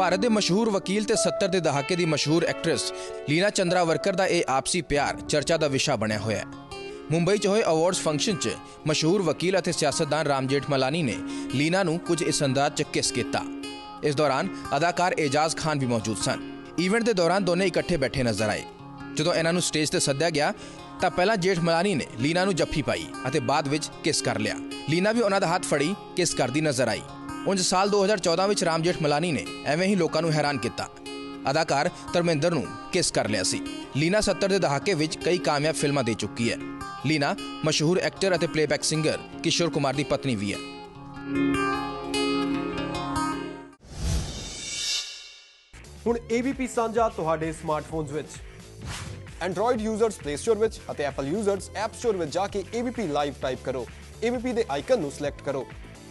ਭਾਰਤ ਦੇ ਮਸ਼ਹੂਰ ਵਕੀਲ ਤੇ 70 ਦੇ ਦਹਾਕੇ ਦੀ ਮਸ਼ਹੂਰ ਐਕਟਰੈਸ ਲੀਨਾ ਚੰਦਰਾਵਰਕਰ ਦਾ ਇਹ ਆਪਸੀ ਪਿਆਰ, ਚਰਚਾ ਦਾ ਵਿਸ਼ਾ ਬਣਿਆ ਹੋਇਆ ਹੈ। ਮੁੰਬਈ 'ਚ ਹੋਏ ਅਵਾਰਡਸ ਫੰਕਸ਼ਨ 'ਚ ਮਸ਼ਹੂਰ ਵਕੀਲ ਅਤੇ ਸਿਆਸਤਦਾਨ ਰਾਮ ਜੇਠਮਲਾਨੀ ਨੇ ਲੀਨਾ ਨੂੰ ਕੁਝ ਇਸ ਅੰਦਾਜ਼ 'ਚ ਕਿਸ ਕੀਤਾ। ਇਸ ਦੌਰਾਨ ਅਦਾਕਾਰ ਏਜਾਜ਼ ਖਾਨ ਵੀ ਮੌਜੂਦ ਸਨ। ਈਵੈਂਟ ਦੇ ਦੌਰਾਨ ਦੋਨੇ ਇਕੱਠੇ ਬੈਠੇ ਨਜ਼ਰ ਆਏ। ਜਦੋਂ ਇਹਨਾਂ ਨੂੰ ਸਟੇਜ ਤੇ ਸੱਦਿਆ ਗਿਆ, ਤਾਂ ਪਹਿਲਾਂ ਜੇਠਮਲਾਨੀ ਨੇ ਲੀਨਾ ਨੂੰ ਜੱਫੀ ਪਾਈ ਅਤੇ ਬਾਅਦ ਵਿੱਚ ਕਿਸ ਕਰ ਲਿਆ। ਲੀਨਾ ਵੀ ਉਹਨਾਂ ਦਾ ਹੱਥ ਫੜੀ ਕਿਸ ਕਰਦੀ ਨਜ਼ਰ ਆਈ। ਉਂਝ ਸਾਲ 2014 ਵਿੱਚ ਰਾਮ ਜੇਠਮਲਾਨੀ ਨੇ ਐਵੇਂ ਹੀ ਲੋਕਾਂ ਨੂੰ ਹੈਰਾਨ ਕੀਤਾ। ਅਦਾਕਾਰ ਧਰਮਿੰਦਰ ਨੂੰ ਕਿਸ ਕਰ ਲਿਆ ਸੀ? ਲੀਨਾ 70 ਦੇ ਦਹਾਕੇ ਵਿੱਚ ਕਈ ਕਾਮਯਾਬ ਫਿਲਮਾਂ ਦੇ ਚੁੱਕੀ ਹੈ। ਲੀਨਾ ਮਸ਼ਹੂਰ ਐਕਟਰ ਅਤੇ ਪਲੇਬੈਕ ਸਿੰਗਰ ਕਿਸ਼ੋਰ ਕੁਮਾਰ ਦੀ ਪਤਨੀ ਵੀ ਹੈ। ਹੁਣ ABP ਸਾਂਝਾ ਤੁਹਾਡੇ ਸਮਾਰਟਫੋਨਸ ਵਿੱਚ। Android ਯੂਜ਼ਰਸ Play Store ਵਿੱਚ ਅਤੇ Apple ਯੂਜ਼ਰਸ App Store ਵਿੱਚ ਜਾ ਕੇ ABP ਲਾਈਵ ਟਾਈਪ ਕਰੋ। ABP ਦੇ ਆਈਕਨ ਨੂੰ ਸਿਲੈਕਟ ਕਰੋ।